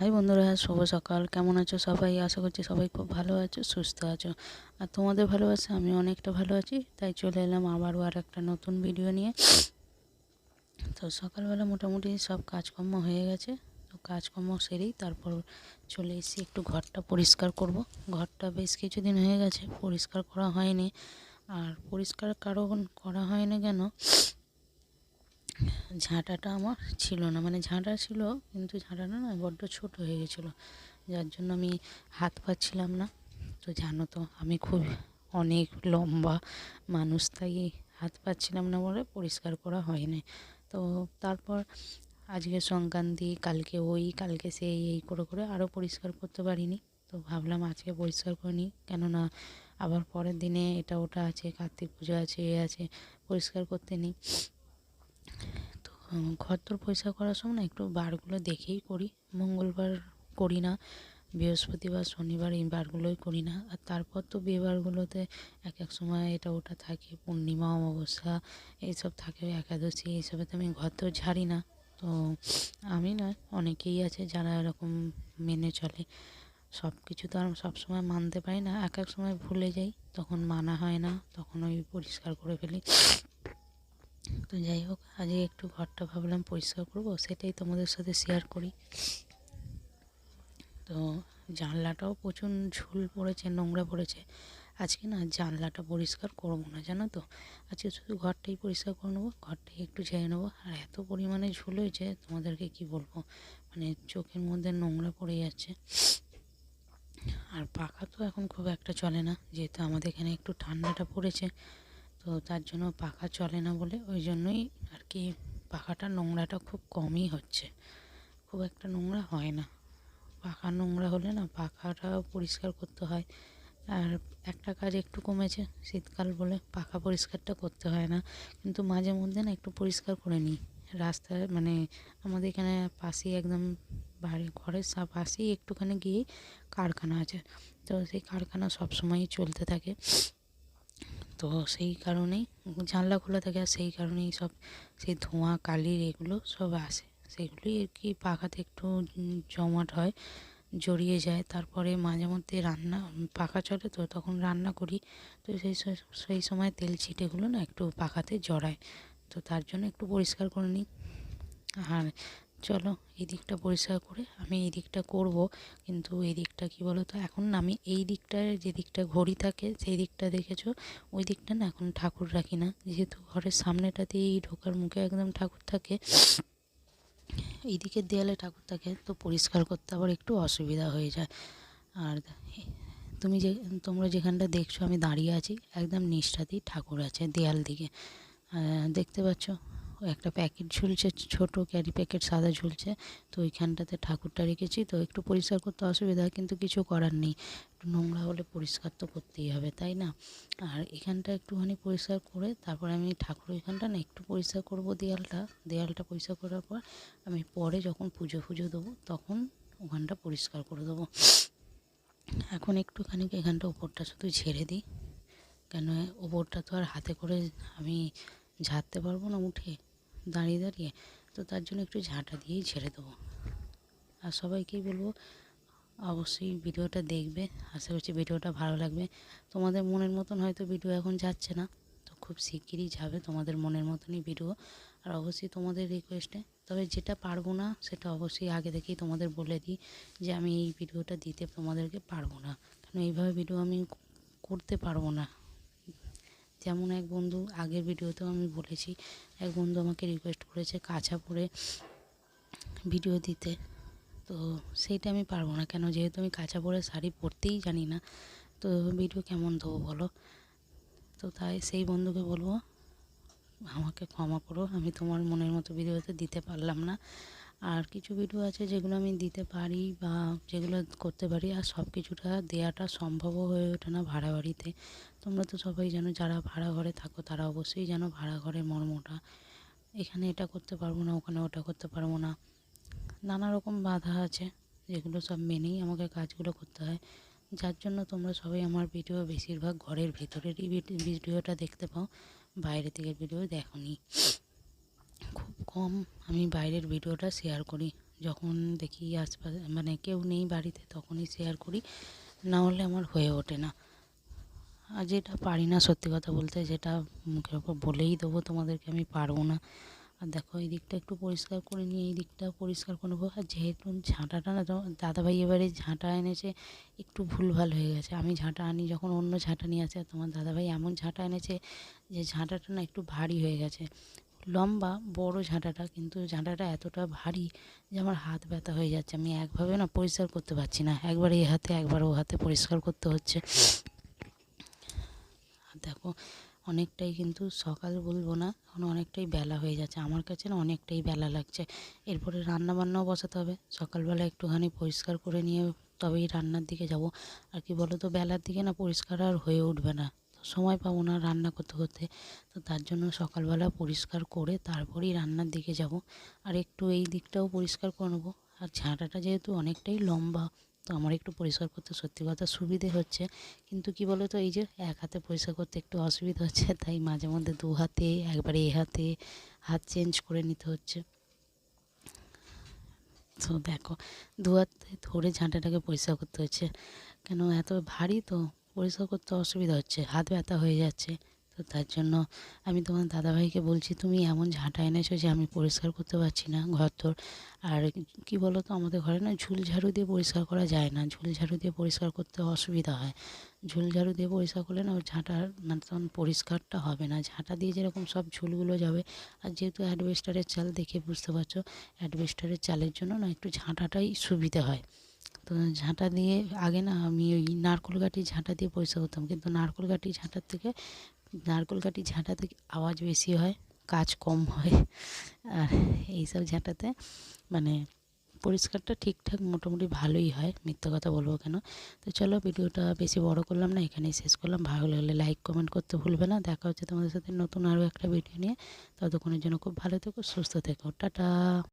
High বন্ধুরা, শুভ সকাল। কেমন আছো সবাই? আশা করছি সবাই খুব ভালো আছো, সুস্থ আছো। আর তোমাদের ভালোবাসা আমি অনেকটা ভালো আছি। তাই চলে এলাম আবারও আর একটা নতুন ভিডিও নিয়ে। তো সকালবেলা মোটামুটি সব কাজকর্ম হয়ে গেছে। তো কাজকর্ম সেরেই তারপর চলে এসেছি একটু ঘরটা পরিষ্কার করব। ঘরটা বেশ কিছুদিন হয়ে গেছে, পরিষ্কার করা হয়নি। আর পরিষ্কার কারণ করা হয়নি কেন? ঝাঁটাটা আমার ছিল না। মানে ঝাঁটা ছিল, কিন্তু ঝাঁটাটা না বড্ড ছোট হয়ে গেছিল, যার জন্য আমি হাত পাচ্ছিলাম না। তো জানো তো, আমি খুব অনেক লম্বা মানুষ, তাই হাত পাচ্ছিলাম না বলে পরিষ্কার করা হয়নি। তো তারপর আজকে সংক্রান্তি, কালকে ওই, কালকে সেই, এই করে করে আরও পরিষ্কার করতে পারিনি। তো ভাবলাম আজকে পরিষ্কার করে নিই, কেননা আবার পরের দিনে এটা ওটা আছে, কার্তিক পুজো আছে, এ আছে, পরিষ্কার করতে নিই। তো ঘর তোর পরিষ্কার করার সময় না একটু বারগুলো দেখেই করি। মঙ্গলবার করি না, বৃহস্পতিবার, শনিবার এই বারগুলোই করি না। আর তারপর তো বিয়েবারগুলোতে এক এক সময় এটা ওটা থাকে, পূর্ণিমা, অমাবস্যা, এইসব থাকে, একাদশী এইসবে তো আমি ঘর তো ঝাড়ি না। তো আমি নয় অনেকেই আছে যারা এরকম মেনে চলে। সব কিছু তো আর সবসময় মানতে পারি না। এক এক সময় ভুলে যাই, তখন মানা হয় না, তখন ওই পরিষ্কার করে ফেলি। তো যাই হোক, আজকে একটু ঘরটা ভাবলাম পরিষ্কার করব, সেটাই তোমাদের সাথে শেয়ার করি। তো জানলাটাও প্রচুর ঝুল পড়েছে, নোংরা পড়েছে। আজকে না জানলাটা পরিষ্কার করব না, জানো তো? আজকে শুধু ঘরটাই পরিষ্কার করে নেব ঘরটাই একটু ঝেড়ে নেব। আর এত পরিমাণে ঝুল হয়েছে, তোমাদেরকে কি বলব? মানে চোখের মধ্যে নোংরা পড়ে যাচ্ছে। আর পাখা তো এখন খুব একটা চলে না, যেহেতু আমাদের এখানে একটু ঠান্ডাটা পড়েছে। তো তার জন্য পাখা চলে না বলে ওই জন্যই আর কি পাখাটা নোংরাটা খুব কমই হচ্ছে। খুব একটা নোংরা হয় না। পাখা নোংরা হলে না পাখাটা পরিষ্কার করতে হয়। আর একটা কাজ একটু কমেছে, শীতকাল বলে পাখা পরিষ্কারটা করতে হয় না। কিন্তু মাঝে মধ্যে না একটু পরিষ্কার করে নিই। রাস্তায় মানে আমাদের এখানে পাশেই একদম বাড়ি, ঘরের পাশেই একটুখানি গিয়েই কারখানা আছে। তো সেই কারখানা সবসময়ই চলতে থাকে। তো সেই কারণেই জানলা খোলা থাকে আর সেই কারণেই সব সেই ধোঁয়া, কালির এগুলো সব আসে। সেগুলোই আর কি পাখাতে একটু জমাট হয়, জড়িয়ে যায়। তারপরে মাঝে মধ্যে রান্না, পাখা চলে তো তখন রান্না করি। তো সেই সেই সময় তেল ছিটেগুলো না একটু পাখাতে জড়ায়। তো তার জন্য একটু পরিষ্কার করে নিই। আর চলো এই দিকটা পরিষ্কার করে আমি এই দিকটা করব। কিন্তু এই দিকটা কী বলো তো এখন আমি এই দিকটায় যে দিকটা ঘড়ি থাকে, সেই দিকটা দেখেছ? ওই দিকটা না এখন ঠাকুর রাখি না। যেহেতু ঘরের সামনেটাতেই ঢোকার মুখে একদম ঠাকুর থাকে, এই দিকের দেয়ালে ঠাকুর থাকে, তো পরিষ্কার করতে আবার একটু অসুবিধা হয়ে যায়। আর তুমি যে, তোমরা যেখানটা দেখছ, আমি দাঁড়িয়ে আছি, একদম নিচটাতেই ঠাকুর আছে, দেয়াল দিকে। দেখতে পাচ্ছ? একটা প্যাকেট ঝুলছে, ছোট ক্যারি প্যাকেট সাদা ঝুলছে, তো ওইখানটাতে ঠাকুরটা রেখেছি, তো একটু পরিষ্কার করতে অসুবিধা, কিন্তু কিছু করার নেই। একটু নোংরা হলে পরিষ্কার তো করতেই হবে, তাই না? আর এখানটা একটুখানি পরিষ্কার করে, তারপর আমি ঠাকুর ওইখানটা না একটু পরিষ্কার করব দেয়ালটা। দেয়ালটা পরিষ্কার করার পর আমি পরে যখন পুজো ফুজো দেবো, তখন ওখানটা পরিষ্কার করে দেবো। এখন একটুখানি এখানটা ওপরটা শুধু ঝেড়ে দিই। কেন, ওপরটা তো আর হাতে করে আমি ঝাড়তে পারব না উঠে দাঁড়িয়ে দাঁড়িয়ে, তো তার জন্য একটু ঝাঁটা দিয়েই ছেড়ে দেবো। আর সবাইকেই বলব, অবশ্যই ভিডিওটা দেখবে। আশা করছি ভিডিওটা ভালো লাগবে। তোমাদের মনের মতন হয়তো ভিডিও এখন যাচ্ছে না, তো খুব শিগগিরই যাবে তোমাদের মনের মতনই ভিডিও। আর অবশ্যই তোমাদের রিকোয়েস্টে তবে যেটা পারব না, সেটা অবশ্যই আগে থেকেই তোমাদের বলে দিই যে আমি এই ভিডিওটা দিতে তোমাদেরকে পারব না। কারণ এইভাবে ভিডিও আমি করতে পারব না? যেমন এক বন্ধু, আগের ভিডিওতেও আমি বলেছি, এক বন্ধু আমাকে রিকোয়েস্ট করেছে কাঁচা পরে ভিডিও দিতে। তো সেইটা আমি পারব না কেন? যেহেতু আমি কাঁচা পরে শাড়ি পরতেই জানি না, তো ভিডিও কেমন দেবো বলো? তো তাই সেই বন্ধুকে বলব, আমাকে ক্ষমা করো, আমি তোমার মনের মতো ভিডিওতে দিতে পারলাম না। আর কিছু ভিডিও আছে যেগুলো আমি দিতে পারি বা যেগুলো করতে পারি, আর সব কিছুটা দেওয়াটা সম্ভবও হয়ে ওঠে না ভাড়া বাড়িতে তোমরা তো সবাই জানো যারা ভাড়া ঘরে থাকো তারা অবশ্যই জানো ভাড়া ঘরের মর্মটা। এখানে এটা করতে পারব না, ওখানে ওটা করতে পারব না। নানা রকম বাধা আছে যেগুলো সব মেনেই আমাকে কাজগুলো করতে হয়। যার জন্য তোমরা সবাই আমার ভিডিও বেশিরভাগ ঘরের ভিতরেরই ভিডিওটা দেখতে পাও, বাইরে থেকে ভিডিও দেখো খুব কম আমি বাইরের ভিডিওটা শেয়ার করি। যখন দেখি আশপাশে মানে কেউ নেই বাড়িতে তখনই শেয়ার করি। না হলে আমার হয়ে ওঠে না। আর যেটা পারি না সত্যি কথা বলতে যেটা মুখের ওপর বলেই দেবো তোমাদেরকে, আমি পারব না। আর দেখো, এই দিকটা একটু পরিষ্কার করে নিয়ে, এই দিকটা পরিষ্কার করে নেব। আর যেহেতু ঝাঁটাটা না দাদাভাই এবারে ঝাঁটা এনেছে, একটু ভুলভাল হয়ে গেছে। আমি ঝাঁটা আনি, যখন অন্য ঝাঁটা নিয়ে আসে তোমার দাদাভাই এমন ঝাঁটা এনেছে যে ঝাঁটাটা না একটু ভারী হয়ে গেছে। লম্বা, বড় ঝাঁটাটা, কিন্তু ঝাঁটাটা এতটা ভারী যে আমার হাত ব্যথা হয়ে যাচ্ছে। আমি একভাবে না পরিষ্কার করতে পারছি না। একবার এই হাতে, একবার ও হাতে পরিষ্কার করতে হচ্ছে। দেখো, অনেকটাই কিন্তু সকাল বলব না, এখন অনেকটাই বেলা হয়ে যাচ্ছে। আমার কাছে না অনেকটাই বেলা লাগছে। এরপরে রান্না বান্নাও বসাতে হবে। সকালবেলা একটুখানি পরিষ্কার করে নিয়ে তবেই রান্নার দিকে যাব। আর কি বলো তো বেলার দিকে না পরিষ্কার আর হয়ে উঠবে না। সময় পাবো না রান্না করতে করতে। তো তার জন্য সকালবেলা পরিষ্কার করে তারপরেই রান্নার দিকে যাব। আর একটু এই দিকটাও পরিষ্কার করে নেব। আর ঝাঁটাটা যেহেতু অনেকটাই লম্বা, তো আমার একটু পরিষ্কার করতে সত্যি কথা সুবিধে হচ্ছে। কিন্তু কি বলো তো এই যে এক হাতে পরিষ্কার করতে একটু অসুবিধা হচ্ছে, তাই মাঝে মধ্যে দু হাতে, একবারে এ হাতে হাত চেঞ্জ করে নিতে হচ্ছে। তো দেখো, দু হাতে ধরে ঝাঁটাটাকে পরিষ্কার করতে হচ্ছে। কেন এত ভারী তো? পরিষ্কার করতে অসুবিধা হচ্ছে, হাত ব্যথা হয়ে যাচ্ছে। তো তার জন্য আমি তোমার দাদাভাইকে বলছি, তুমি এমন ঝাঁটা এনেছো যে আমি পরিষ্কার করতে পারছি না ঘর তোর আর কি বলো তো আমাদের ঘরে না ঝুল ঝাড়ু দিয়ে পরিষ্কার করা যায় না। ঝুল ঝাড়ু দিয়ে পরিষ্কার করতে অসুবিধা হয়। ঝুল ঝাড়ু দিয়ে পরিষ্কার করলে না ওই ঝাঁটার মানে তখন পরিষ্কারটা হবে না। ঝাঁটা দিয়ে যেরকম সব ঝুলগুলো যাবে, আর যেহেতু অ্যাডভেস্টারের চাল দেখে বুঝতে পারছ, অ্যাডভেস্টারের চালের জন্য না একটু ঝাঁটাটাই সুবিধে হয়। তো ঝাঁটা দিয়ে আগে না আমি ওই নারকোল কাঠি ঝাঁটা দিয়ে পরিষ্কার করতাম। কিন্তু নারকোল কাঠি ঝাঁটার থেকে, নারকোল কাঠি ঝাঁটা থেকে আওয়াজ বেশি হয়, কাজ কম হয়। আর এইসব ঝাঁটাতে মানে পরিষ্কারটা ঠিকঠাক মোটামুটি ভালোই হয়, মিথ্যা কথা বলব কেন? তো চলো ভিডিওটা বেশি বড় করলাম না, এখানেই শেষ করলাম। ভালো লাগলে লাইক কমেন্ট করতে ভুলবে না। দেখা হচ্ছে তোমাদের সাথে নতুন আরও একটা ভিডিও নিয়ে। ততক্ষণের জন্য খুব ভালো থেকো, সুস্থ থেকো। টাটা!